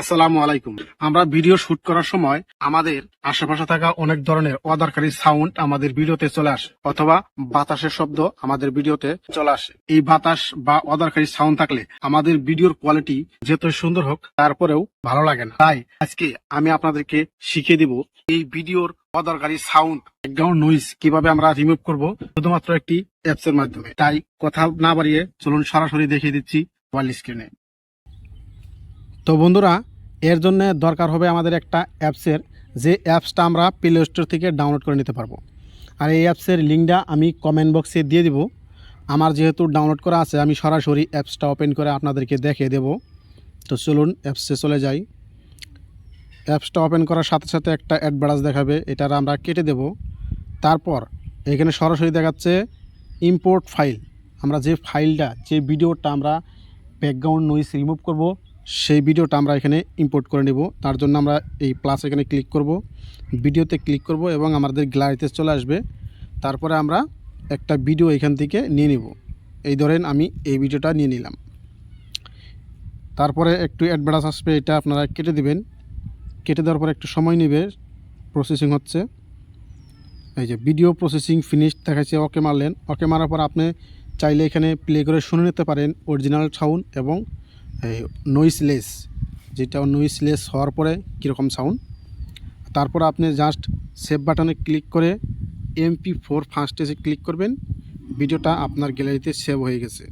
আসসালামু আলাইকুম। আমরা ভিডিও শুট করার সময় আমাদের আশেপাশে থাকা অনেক ধরনের অদরকারি সাউন্ড আমাদের ভিডিওতে চলে আসে, অথবা বাতাসের শব্দ আমাদের ভিডিওতে চলে আসে। এই বাতাস বা অদরকারি সাউন্ড থাকলে আমাদের ভিডিওর কোয়ালিটি যত সুন্দর হোক, তারপরেও ভালো লাগে না। তাই আজকে আমি আপনাদেরকে শিখিয়ে দিব এই ভিডিওর অদরকারি সাউন্ড ব্যাকগ্রাউন্ড নয়েজ কীভাবে আমরা রিমুভ করব, শুধুমাত্র একটি অ্যাপস এর মাধ্যমে। তাই কথা না বাড়িয়ে চলুন সরাসরি দেখিয়ে দিচ্ছি ওয়াল স্ক্রিনে তো বন্ধুরা, এর জন্য দরকার হবে আমাদের একটা অ্যাপসের, যে অ্যাপসটা আমরা প্লে স্টোর থেকে ডাউনলোড করে নিতে পারব। আর এই অ্যাপসের লিঙ্কটা আমি কমেন্ট বক্সে দিয়ে দিব। আমার যেহেতু ডাউনলোড করা আছে, আমি সরাসরি অ্যাপসটা ওপেন করে আপনাদেরকে দেখিয়ে দেব। তো চলুন, অ্যাপসে চলে যাই। অ্যাপসটা ওপেন করার সাথে সাথে একটা অ্যাডভার্টাইজ দেখাবে, এটার আমরা কেটে দেব। তারপর, এখানে সরাসরি দেখাচ্ছে ইম্পোর্ট ফাইল আমরা যে ফাইলটা যে ভিডিওটা আমরা ব্যাকগ্রাউন্ড নয়েস রিমুভ করব সেই ভিডিওটা আমরা এখানে ইম্পোর্ট করে নেব। তার জন্য আমরা এই প্লাস এখানে ক্লিক করব। ভিডিওতে ক্লিক করব এবং আমাদের গ্যালারিতে চলে আসবে। তারপরে আমরা একটা ভিডিও এখান থেকে নিয়ে নিব। এই ধরেন আমি এই ভিডিওটা নিয়ে নিলাম। তারপরে একটু অ্যাডভার্টাস আসবে, এটা আপনারা কেটে দিবেন। কেটে দেওয়ার পর একটু সময় নেবে। প্রসেসিং হচ্ছে। এই যে ভিডিও প্রসেসিং ফিনিশ দেখাচ্ছে ওকে মারলেন। ওকে মারার পর আপনি চাইলে এখানে প্লে করে শুনে নিতে পারেন অরিজিনাল সাউন্ড এবং নয়েসলেস যেটা নয়েসলেস হওয়ার পরে কীরকম সাউন্ড তারপর আপনি জাস্ট সেভ বাটনে ক্লিক করে এমপি ফোর ফার্স্ট এসে ক্লিক করবেন, ভিডিওটা আপনার গ্যালারিতে সেভ হয়ে গেছে।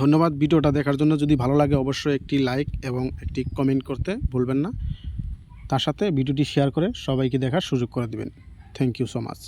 ধন্যবাদ ভিডিওটা দেখার জন্য। যদি ভালো লাগে অবশ্যই একটি লাইক এবং একটি কমেন্ট করতে ভুলবেন না। তার সাথে ভিডিওটি শেয়ার করে সবাইকে দেখার সুযোগ করে দেবেন। Thank you so much